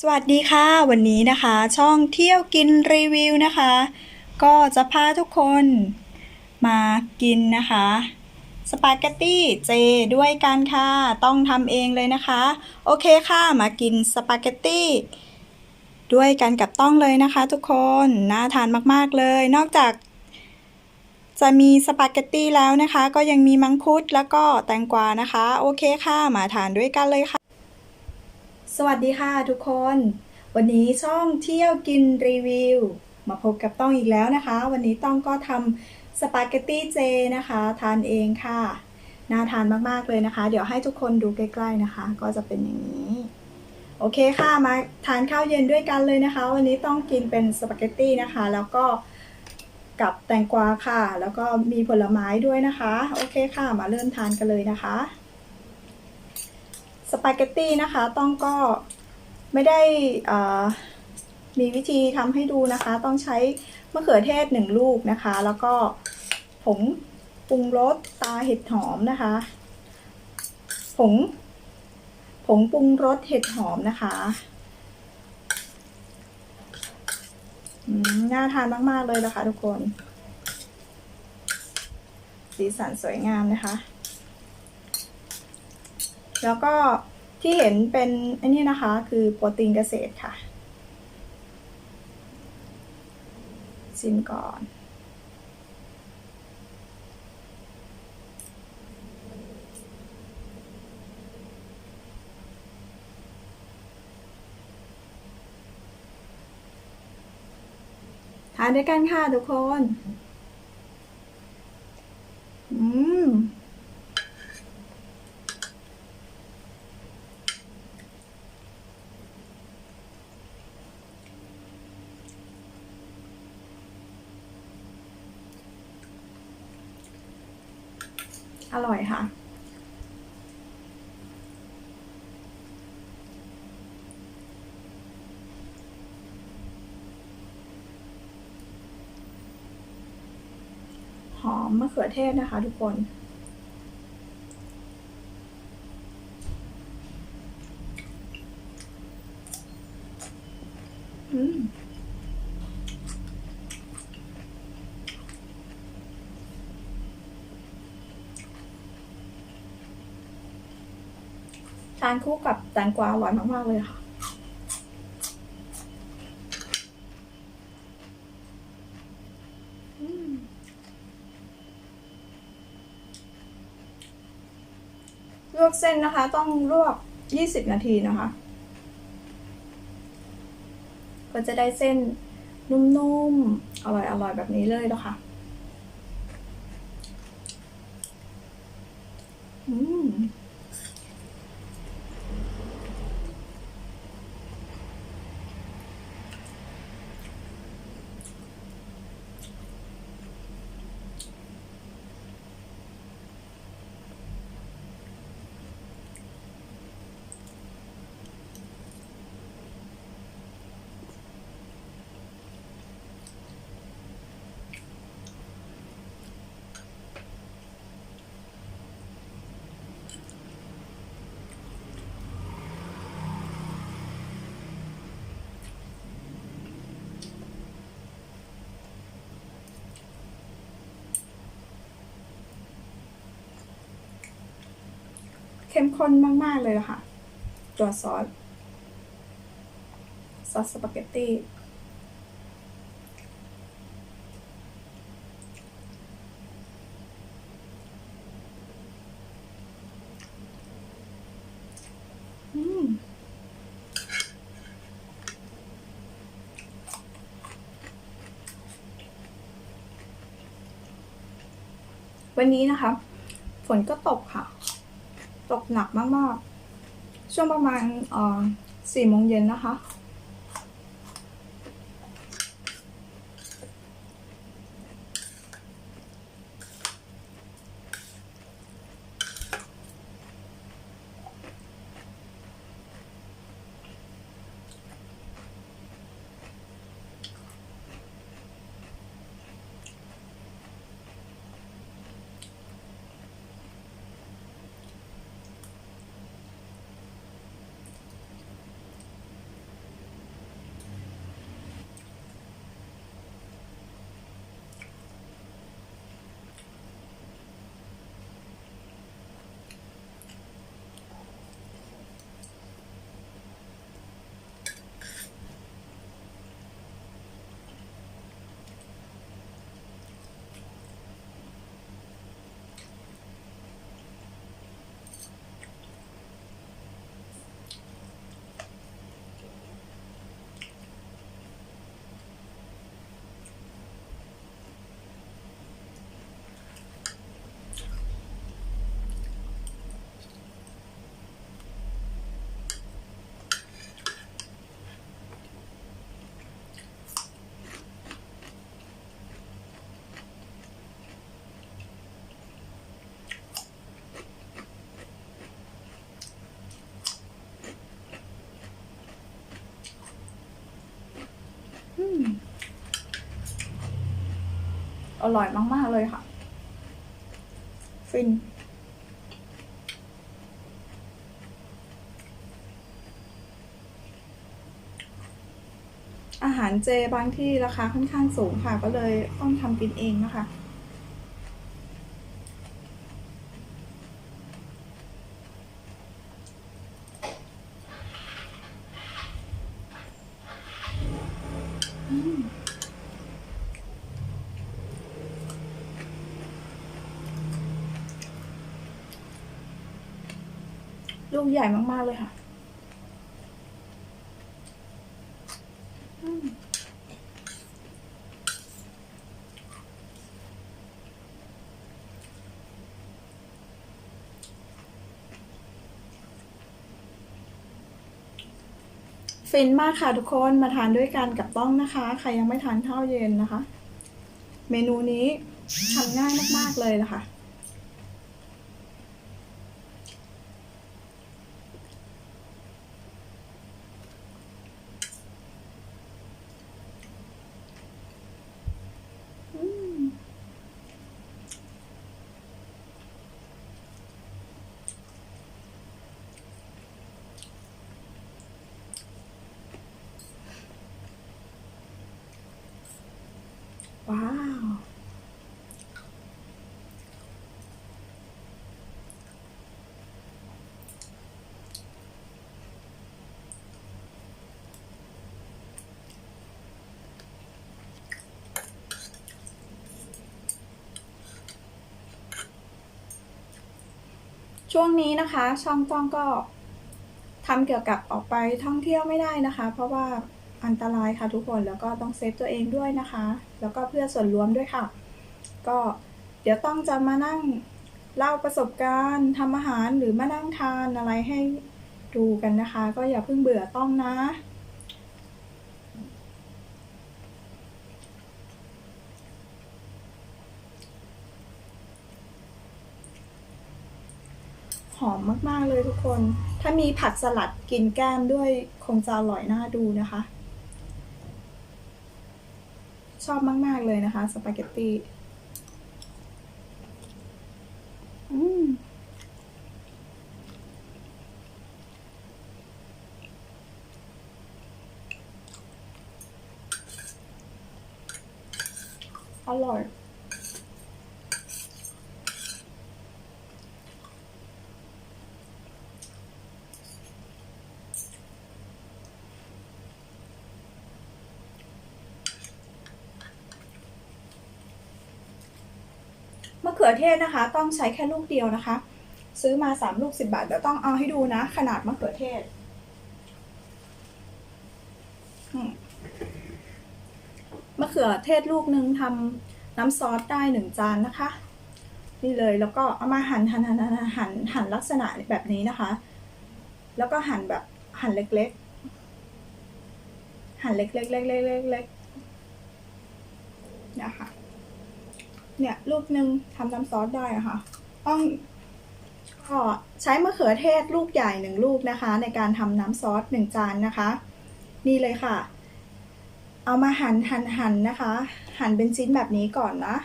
สวัสดีค่ะ วันนี้นะคะ ช่องเที่ยวกินรีวิวนะคะ ก็จะพาทุกคนมากินนะคะ สปาเกตตี้เจด้วยกันค่ะ ต้องทำเองเลยนะคะ โอเคค่ะ มากินสปาเกตตี้ด้วยกันกับต้องเลยนะคะ ทุกคนน่าทานมากๆเลย นอกจาก จะมีสปาเกตตี้แล้วนะคะ ก็ยังมีมังคุดแล้วก็แตงกวานะคะ โอเคค่ะ มาทานด้วยกันเลยค่ะ สวัสดีค่ะทุกคน วันนี้ช่องเที่ยวกินรีวิว มาพบกับต้องอีกแล้วนะคะ วันนี้ต้องก็ทำสปาเกตตี้เจนะคะ ทานเองค่ะ น่าทานมากๆเลยนะคะ เดี๋ยวให้ทุกคนดูใกล้ๆนะคะ ก็จะเป็นอย่างนี้ โอเคค่ะมาทานข้าวเย็นด้วยกันเลยนะคะ วันนี้ต้องกินเป็นสปาเกตตี้นะคะ แล้วก็กับแตงกวาค่ะ แล้วก็มีผลไม้ด้วยนะคะ โอเคค่ะ มาเริ่มทานกันเลยนะคะ ปาเกตตี้นะคะ ต้องก็ไม่ได้มีวิธีทำให้ดูนะคะ ต้องใช้มะเขือเทศหนึ่งลูกนะคะ แล้วก็ผงปรุงรสตาเห็ดหอมนะคะ ผง ผงปรุงรสเห็ดหอมนะคะน่าทานมาก ๆ เลยนะคะทุกคน สีสันสวยงามนะคะ แล้วก็ที่เห็นเป็นอันนี้นะคะคือโปรตีนเกษตรค่ะ ชิมก่อนทานด้วยกันค่ะทุกคน อืม อร่อยค่ะ หอมมะเขือเทศนะคะทุกคนอืมทานคู่กับแตงกวาอร่อยมาก ๆ เลยค่ะ ล วกเส้นนะคะ ต้องลวก 20 นาทีนะคะ ก็จะได้เส้นนุ่มๆ อร่อยๆ แบบนี้เลยนะคะอืม เข้มข้นมาก ๆ เลยค่ะ ตัวซอส ซอสสปาเกตตี้วันนี้นะคะ ฝนก็ตกค่ะ ตกหนักมากๆ ช่วงประมาณสี่โมงเย็นนะคะ อ อร่อยมากๆเลยค่ะ ฟิน อาหารเจบางที่ราคาค่อนข้างสูงค่ะ ก็เลยต้องทำกินเองนะคะ ลู กใหญ่มาก ๆ เลยค่ะฟินมากค่ะทุกคนมาทานด้วยกันกับต้องนะคะ ใครยังไม่ทานข้าวเย็นนะคะ เมนูนี้ทำง่ายมาก ๆ เลยนะคะ ว้าว ช่วงนี้นะคะ ช่องต้องก็ทำเกี่ยวกับออกไปท่องเที่ยวไม่ได้นะคะ เพราะว่า อันตรายค่ะทุกคนแล้วก็ต้องเซฟตัวเองด้วยนะคะ แล้วก็เพื่อส่วนรวมด้วยค่ะ ก็เดี๋ยวต้องจะมานั่งเล่าประสบการณ์ทำอาหารหรือมานั่งทานอะไรให้ดูกันนะคะ ก็อย่าเพิ่งเบื่อต้องนะหอมมาก ๆ เลยทุกคน ถ้ามีผักสลัดกินแก้มด้วยคงจะอร่อยน่าดูนะคะ ชอบมาก ๆ เลยนะคะ สปาเกตตี้อืมอร่อย มะเขือเทศนะคะ ต้องใช้แค่ลูกเดียวนะคะ ซื้อมาสามลูกสิบบาทเดี๋ยวต้องเอาให้ดูนะ ขนาดมะเขือเทศมมะเขือเทศลูกหนึ่งทำน้ำซอสได้หนึ่งจานนะคะ นี่เลยแล้วก็เอามาหั่นหั่นหั่นหั่นหั่นหั่นลักษณะแบบนี้นะคะ แล้วก็หั่นแบบหั่นเล็กๆ หั่นเล็กๆเล็กๆเล็กๆเล็กๆนะคะ เนี่ยลูกหนึ่งทำน้ำซอสได้อะค่ะ ต้องก็ใช้มะเขือเทศลูกใหญ่หนึ่งลูกนะคะ ในการทำน้ำซอสหนึ่งจานนะคะ นี่เลยค่ะ เอามาหั่นหั่นหั่นนะคะ หั่นเป็นชิ้นแบบนี้ก่อนนะ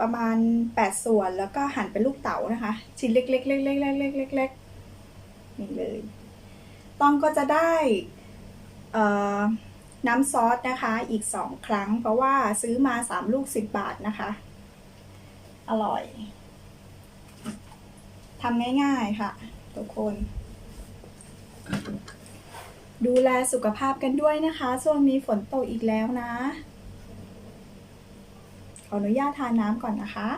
ประมาณแปดส่วนแล้วก็หั่นเป็นลูกเต๋านะคะ ชิ้นเล็กๆเล็กๆเล็กๆเล็กๆเล็กๆนี่เลย ต้องก็จะได้เอ่อ น้ำซอสนะคะอีกสองครั้ง เพราะว่าซื้อมาสามลูกสิบบาทนะคะ อร่อยทำง่ายๆค่ะ ทุกคน ดูแลสุขภาพกันด้วยนะคะช่วงนี้ฝนตกอีกแล้วนะ ขออนุญาตทานน้ำก่อนนะคะ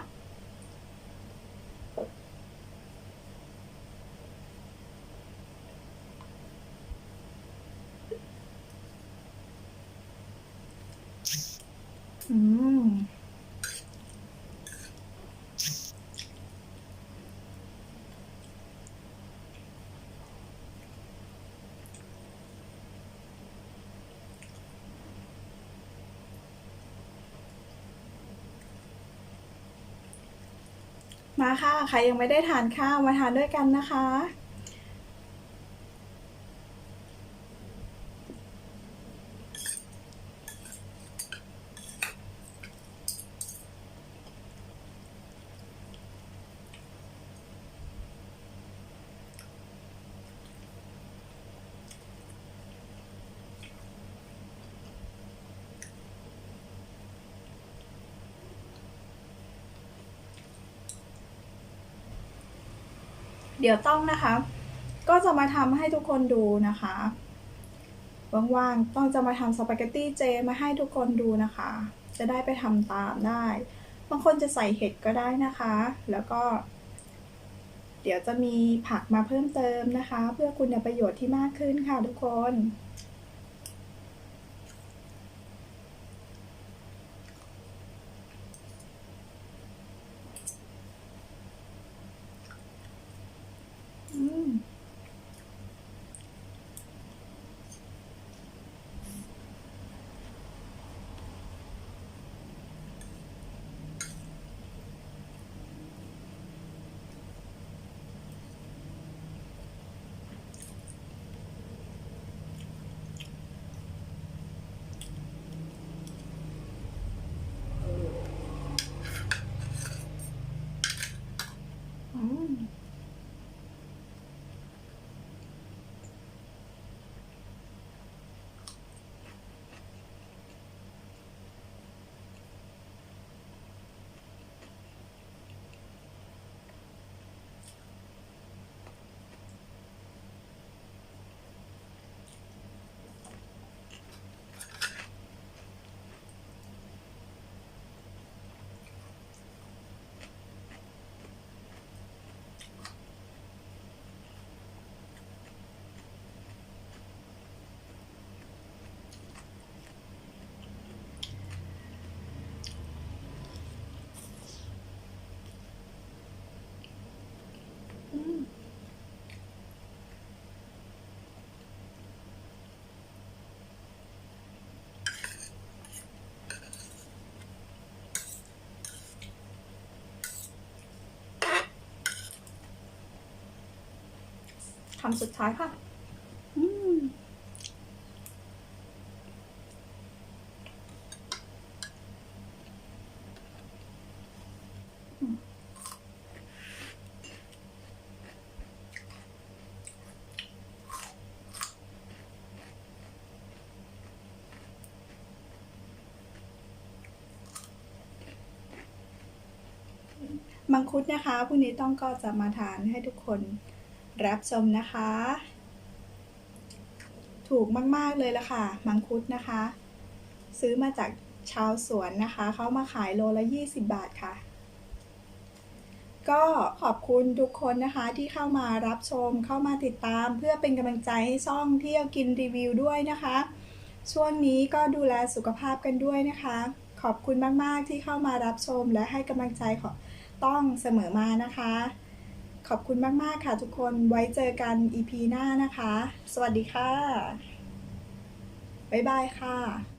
อืมมาค่ะ ใครยังไม่ได้ทานข้าวมาทานด้วยกันนะคะ เดี๋ยวต้องนะคะ ก็จะมาทำให้ทุกคนดูนะคะว่างๆต้องจะมาทำสปาเกตตี้เจมาให้ทุกคนดูนะคะ จะได้ไปทำตามได้ บางคนจะใส่เห็ดก็ได้นะคะ แล้วก็ เดี๋ยวจะมีผักมาเพิ่มเติมนะคะ เพื่อคุณประโยชน์ที่มากขึ้นค่ะทุกคน คำสุดท้ายค่ะมังคุดนะคะพรุ่งนี้ต้องก็จะมาทานให้ทุกคน รับชมนะคะ ถูกมาก ๆ เลยละค่ะ มังคุดนะคะ ซื้อมาจากชาวสวนนะคะ เขามาขายโลละ 20 บาทค่ะ ก็ขอบคุณทุกคนนะคะที่เข้ามารับชมเข้ามาติดตามเพื่อเป็นกำลังใจให้ช่องเที่ยวกินรีวิวด้วยนะคะ ช่วงนี้ก็ดูแลสุขภาพกันด้วยนะคะ ขอบคุณมาก ๆ ที่เข้ามารับชมและให้กำลังใจขอต้องเสมอมานะคะ ขอบคุณมาก ๆ ค่ะทุกคนไว้เจอกัน EP หน้านะคะ สวัสดีค่ะ บ๊ายบายค่ะ